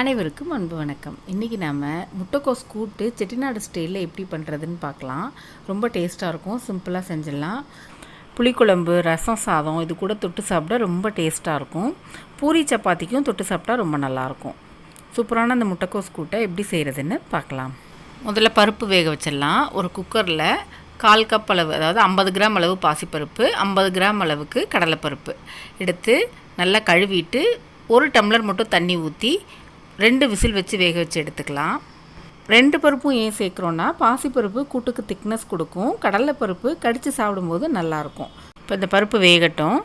அனைவருக்கும் அன்பு வணக்கம். இன்றைக்கி நாம் முட்டைக்கோஸ் கூட்டு செட்டிநாடு ஸ்டைலில் எப்படி பண்ணுறதுன்னு பார்க்கலாம். ரொம்ப டேஸ்ட்டாக இருக்கும். சிம்பிளாக செஞ்சிடலாம். புளிக்குழம்பு ரசம் சாதம் இது கூட தொட்டு சாப்பிட்டா ரொம்ப டேஸ்ட்டாக இருக்கும். பூரி சப்பாத்திக்கும் தொட்டு சாப்பிட்டா ரொம்ப நல்லாயிருக்கும் சூப்பரான அந்த முட்டைக்கோஸ் கூட்டை எப்படி செய்கிறதுன்னு பார்க்கலாம். முதல்ல பருப்பு வேக வச்சிடலாம். ஒரு குக்கரில் கால் கப் அளவு அதாவது ஐம்பது கிராம் அளவு பாசிப்பருப்பு ஐம்பது கிராம் அளவுக்கு கடலைப்பருப்பு எடுத்து நல்லா கழுவிட்டு ஒரு டம்ளர் மட்டும் தண்ணி ஊற்றி ரெண்டு விசில் வச்சு வேக வச்சு எடுத்துக்கலாம். ரெண்டு பருப்பும் ஏன் சேர்க்குறோன்னா பாசிப்பருப்பு கூட்டுக்கு திக்னஸ் கொடுக்கும். கடலைப்பருப்பு கடித்து சாப்பிடும்போது நல்லாயிருக்கும். இப்போ இந்த பருப்பு வேகட்டும்.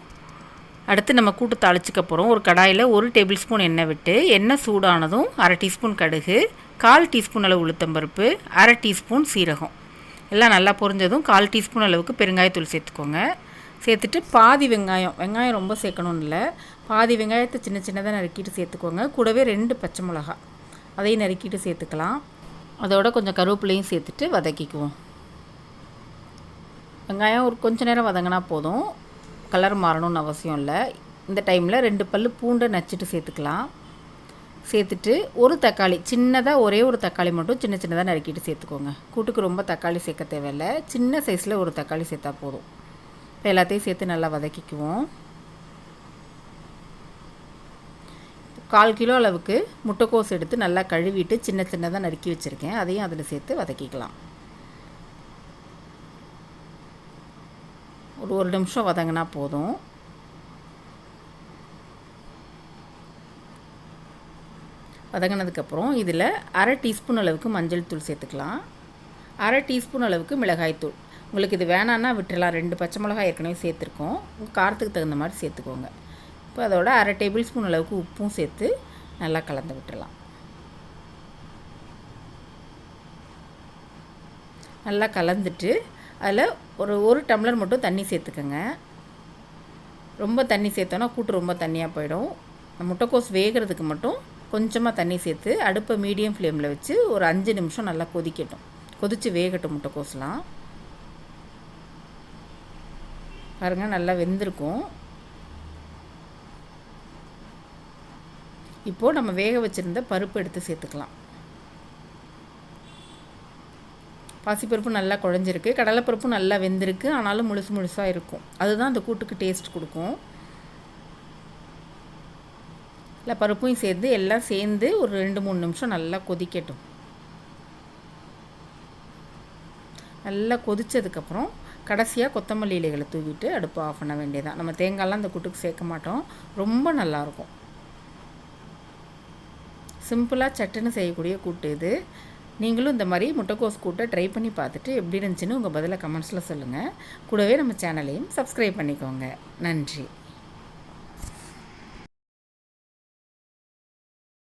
அடுத்து நம்ம கூட்டு தாளிச்சிக்க போகிறோம் ஒரு கடாயில் ஒரு டேபிள் ஸ்பூன் எண்ணெய் விட்டு எண்ணெய் சூடானதும் அரை டீஸ்பூன் கடுகு கால் டீஸ்பூன் அளவு உளுத்தம்பருப்பு அரை டீஸ்பூன் சீரகம். எல்லாம் நல்லா பொரிஞ்சதும் கால் டீஸ்பூன் அளவுக்கு பெருங்காயத்தூள் சேர்த்துக்கோங்க. சேர்த்துட்டு பாதி வெங்காயம். வெங்காயம் ரொம்ப சேர்க்கணும்னு இல்லை பாதி வெங்காயத்தை சின்ன சின்னதாக நறுக்கிட்டு சேர்த்துக்கோங்க. கூடவே ரெண்டு பச்சை மிளகா. அதையும் நறுக்கிட்டு சேர்த்துக்கலாம். அதோட கொஞ்சம் கருவேப்பிலையும் சேர்த்துட்டு வதக்கிக்குவோம். வெங்காயம் ஒரு கொஞ்ச நேரம் வதங்கினா போதும். கலர் மாறணும்னு அவசியம் இல்லை. இந்த டைமில் ரெண்டு பல் பூண்டை நச்சுட்டு சேர்த்துக்கலாம். சேர்த்துட்டு ஒரு தக்காளி சின்னதாக ஒரே ஒரு தக்காளி மட்டும் சின்ன சின்னதாக நறுக்கிட்டு சேர்த்துக்கோங்க. கூட்டுக்கு ரொம்ப தக்காளி சேர்க்க தேவையில்லை. சின்ன சைஸில் ஒரு தக்காளி சேர்த்தா போதும். இப்போ எல்லாத்தையும் சேர்த்து நல்லா வதக்கிக்குவோம். கால் கிலோ அளவுக்கு முட்டைக்கோஸ் எடுத்து நல்லா கழுவிட்டு சின்ன சின்னதாக நறுக்கி வச்சுருக்கேன். அதையும் அதில் சேர்த்து வதக்கிக்கலாம். ஒரு ஒரு நிமிஷம் வதங்கினா போதும். வதங்கினதுக்கப்புறம் இதில் அரை டீஸ்பூன் அளவுக்கு மஞ்சள் தூள் சேர்த்துக்கலாம். அரை டீஸ்பூன் அளவுக்கு மிளகாய்த்தூள் உங்களுக்கு இது வேணான்னா விட்டுறலாம். ரெண்டு பச்சை மிளகாய் ஏற்கனவே சேர்த்துருக்கோம். காரத்துக்கு தகுந்த மாதிரி சேர்த்துக்கோங்க. இப்போ அதோட அரை டேபிள் ஸ்பூன் அளவுக்கு உப்பும் சேர்த்து நல்லா கலந்து விட்டுடலாம் நல்லா கலந்துட்டு அதில் ஒரு ஒரு டம்ளர் மட்டும் தண்ணி சேர்த்துக்கோங்க. ரொம்ப தண்ணி சேர்த்தோன்னா கூட்டு ரொம்ப தண்ணியாக போயிடும். முட்டைக்கோஸ் வேகிறதுக்கு மட்டும் கொஞ்சமாக தண்ணி சேர்த்து அடுப்பை மீடியம் ஃப்ளேமில் வச்சு ஒரு அஞ்சு நிமிஷம் நல்லா கொதிக்கட்டும். கொதித்து வேகட்டும் முட்டைக்கோஸ்லாம். பாருங்கள் நல்லா வெந்திருக்கும். இப்போது நம்ம வேக வச்சுருந்த பருப்பு எடுத்து சேர்த்துக்கலாம். பாசிப்பருப்பு நல்லா குழஞ்சிருக்கு. கடலைப்பருப்பும் நல்லா வெந்திருக்கு. ஆனாலும் முழுசு முழுசாக இருக்கும். அதுதான் அந்த கூட்டுக்கு டேஸ்ட் கொடுக்கும். இல்லை பருப்பும் சேர்ந்து எல்லாம் சேர்ந்து ஒரு ரெண்டு மூணு நிமிஷம் நல்லா கொதிக்கட்டும். நல்லா கொதித்ததுக்கப்புறம் கடைசியாக கொத்தமல்லி இலைகளை தூவிட்டு அடுப்பு ஆஃப் பண்ண வேண்டியதான் நம்ம தேங்காயெலாம் அந்த கூட்டுக்கு சேர்க்க மாட்டோம். ரொம்ப நல்லாயிருக்கும். சிம்பிளாக சட்டுன்னு செய்யக்கூடிய கூட்டு இது. நீங்களும் இந்த மாதிரி முட்டைக்கோஸ் கூட்டை ட்ரை பண்ணி பார்த்துட்டு எப்படி இருந்துச்சுன்னு உங்கள் பதிலை கமெண்ட்ஸில் சொல்லுங்கள் கூடவே நம்ம சேனலையும் சப்ஸ்கிரைப் பண்ணிக்கோங்க. நன்றி.